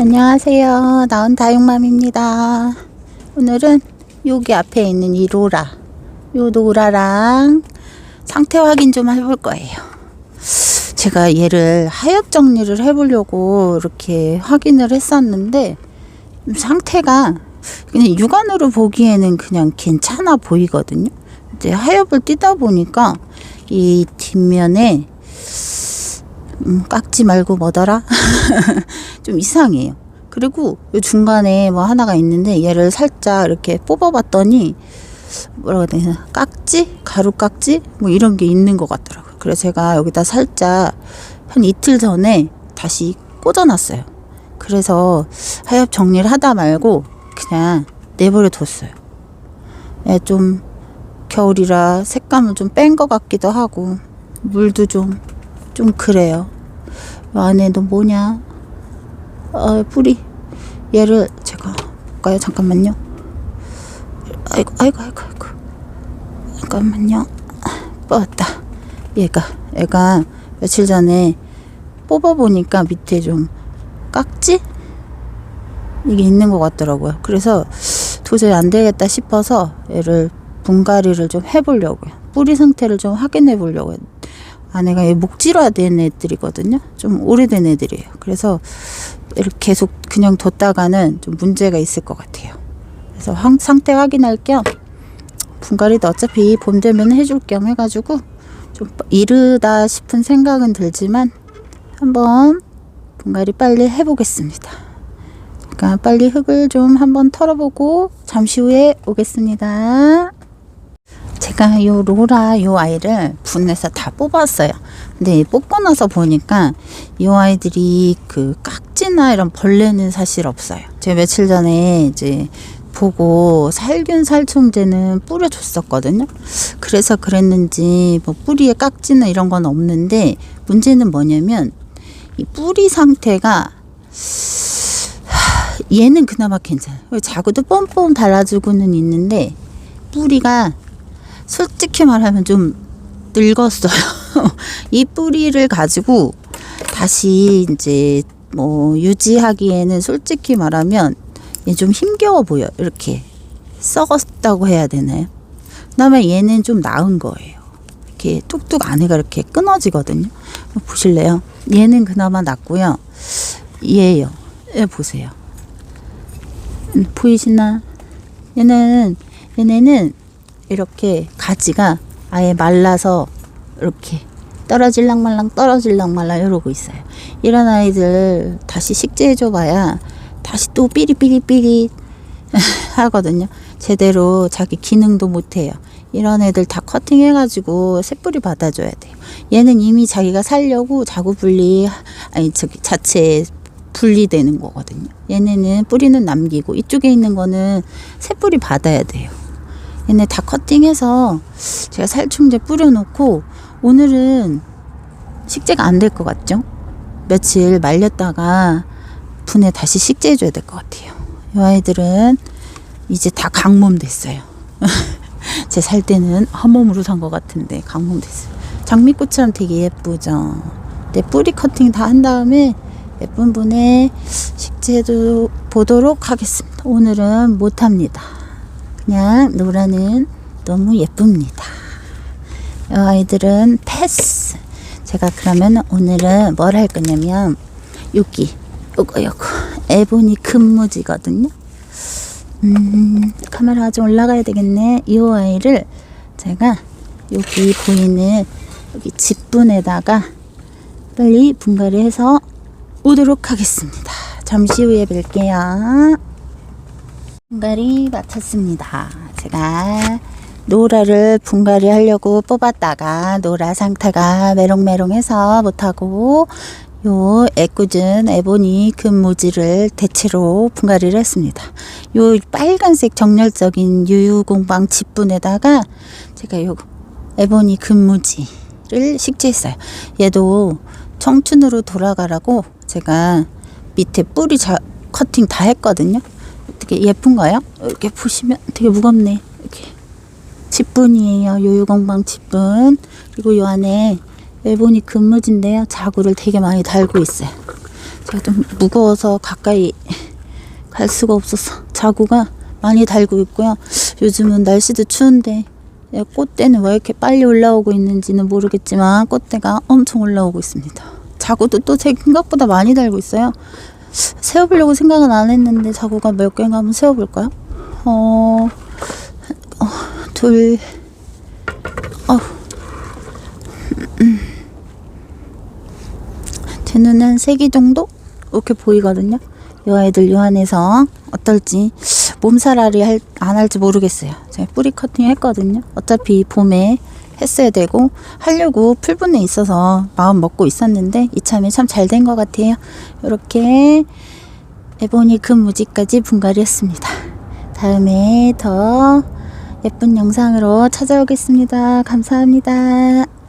안녕하세요. 나은 다육맘입니다. 오늘은 여기 앞에 있는 이 로라, 요 로라랑 상태 확인 좀 해볼 거예요. 제가 얘를 하엽 정리를 해보려고 이렇게 확인을 했었는데 상태가 그냥 육안으로 보기에는 그냥 괜찮아 보이거든요. 이제 하엽을 띄다 보니까 이 뒷면에 음, 깎지 말고 뭐더라? 좀 이상해요. 그리고 요 중간에 뭐 하나가 있는데 얘를 살짝 이렇게 뽑아봤더니 뭐라고 해야 되나 깍지? 가루 깍지? 뭐 이런 게 있는 것 같더라고요. 그래서 제가 여기다 살짝 한 이틀 전에 다시 꽂아놨어요. 그래서 하엽 정리를 하다 말고 그냥 내버려 뒀어요. 예, 좀 겨울이라 색감을 좀 뺀 것 같기도 하고 물도 좀좀 그래요. 이 안에도 뭐냐? 어, 뿌리. 얘를 제가 볼까요? 잠깐만요. 아이고, 아이고, 아이고, 아이고. 잠깐만요. 뽑았다. 얘가, 얘가 며칠 전에 뽑아보니까 밑에 좀 깍지? 이게 있는 것 같더라고요. 그래서 도저히 안 되겠다 싶어서 얘를 분갈이를 좀 해보려고요. 뿌리 상태를 좀 확인해 보려고요. 아내가 얘 목질화 된 애들이거든요. 좀 오래된 애들이에요. 그래서 이렇게 계속 그냥 뒀다가는 좀 문제가 있을 것 같아요. 그래서 황, 상태 확인할 겸 분갈이도 어차피 봄 되면 해줄 겸 해가지고 좀 이르다 싶은 생각은 들지만 한번 분갈이 빨리 해보겠습니다. 그러니까 빨리 흙을 좀 한번 털어보고 잠시 후에 오겠습니다. 제가 요 로라 요 아이를 분해서 다 뽑았어요. 근데 뽑고 나서 보니까 이 아이들이 그 깍 지나 이런 벌레는 사실 없어요. 제가 며칠 전에 이제 보고 살균 살충제는 뿌려줬었거든요. 그래서 그랬는지 뭐 뿌리에 깍지나 이런 건 없는데 문제는 뭐냐면 이 뿌리 상태가 하, 얘는 그나마 괜찮아요. 자구도 뻔뻔 달아주고는 있는데 뿌리가 솔직히 말하면 좀 늙었어요. 이 뿌리를 가지고 다시 이제 뭐 유지하기에는 솔직히 말하면 얘 좀 힘겨워 보여. 이렇게 썩었다고 해야 되나요? 그다음에 얘는 좀 나은 거예요. 이렇게 뚝뚝 안에가 이렇게 끊어지거든요. 보실래요? 얘는 그나마 낫고요. 얘요. 얘 보세요. 음, 보이시나? 얘는 얘네는 이렇게 가지가 아예 말라서 이렇게 떨어질랑 말랑 떨어질랑 말랑 이러고 있어요. 이런 아이들 다시 식재해줘 봐야 다시 또 삐리삐리삐리 하거든요. 제대로 자기 기능도 못해요. 이런 애들 다 커팅해가지고 새뿌리 받아줘야 돼요. 얘는 이미 자기가 살려고 자구 분리, 아니, 저기 자체 분리되는 거거든요. 얘네는 뿌리는 남기고 이쪽에 있는 거는 새뿌리 받아야 돼요. 얘네 다 커팅해서 제가 살충제 뿌려놓고 오늘은 식재가 안 될 것 같죠? 며칠 말렸다가 분해 다시 식재해줘야 될 것 같아요. 이 아이들은 이제 다 강몸 됐어요. 제 살 때는 한 몸으로 산 것 같은데 강몸 됐어요. 장미꽃처럼 되게 예쁘죠? 내 뿌리 커팅 다 한 다음에 예쁜 분에 식재도 보도록 하겠습니다. 오늘은 못합니다. 그냥 노라는 너무 예쁩니다. 이 아이들은 패스. 제가 그러면 오늘은 뭘 할 거냐면 여기 요거 요거 에보니 금무지거든요. 음, 카메라가 좀 올라가야 되겠네. 이 아이를 제가 여기 보이는 여기 집분에다가 빨리 분갈이 해서 오도록 하겠습니다. 잠시 후에 뵐게요. 분갈이 마쳤습니다. 제가 노라를 분갈이 하려고 뽑았다가 노라 상태가 메롱메롱해서 못하고 요 애꿎은 에보니 금무지를 대체로 분갈이를 했습니다. 요 빨간색 정열적인 유유공방 집분에다가 제가 요 에보니 금무지를 식재했어요. 얘도 청춘으로 돌아가라고 제가 밑에 뿌리 자, 커팅 다 했거든요. 되게 예쁜가요? 이렇게 보시면 되게 무겁네. 이렇게 집분이에요. 요유공방 집분. 그리고 요 안에 일본이 근무지인데요. 자구를 되게 많이 달고 있어요. 제가 좀 무거워서 가까이 갈 수가 없어서 자구가 많이 달고 있고요. 요즘은 날씨도 추운데 야, 꽃대는 왜 이렇게 빨리 올라오고 있는지는 모르겠지만 꽃대가 엄청 올라오고 있습니다. 자구도 또제 생각보다 많이 달고 있어요. 세워보려고 생각은 안 했는데 자구가 몇 개인가 한번 세워볼까요? 어, 어 둘, 어, 음. 제 눈엔 세개 정도 이렇게 보이거든요. 요 아이들 요 안에서 어떨지 몸살알이 할, 안 할지 모르겠어요. 제가 뿌리 커팅 했거든요. 어차피 봄에 했어야 되고 하려고 풀분에 있어서 마음 먹고 있었는데 이참에 참 잘 된 것 같아요. 이렇게 에보니 금무지까지 분갈이 했습니다. 다음에 더 예쁜 영상으로 찾아오겠습니다. 감사합니다.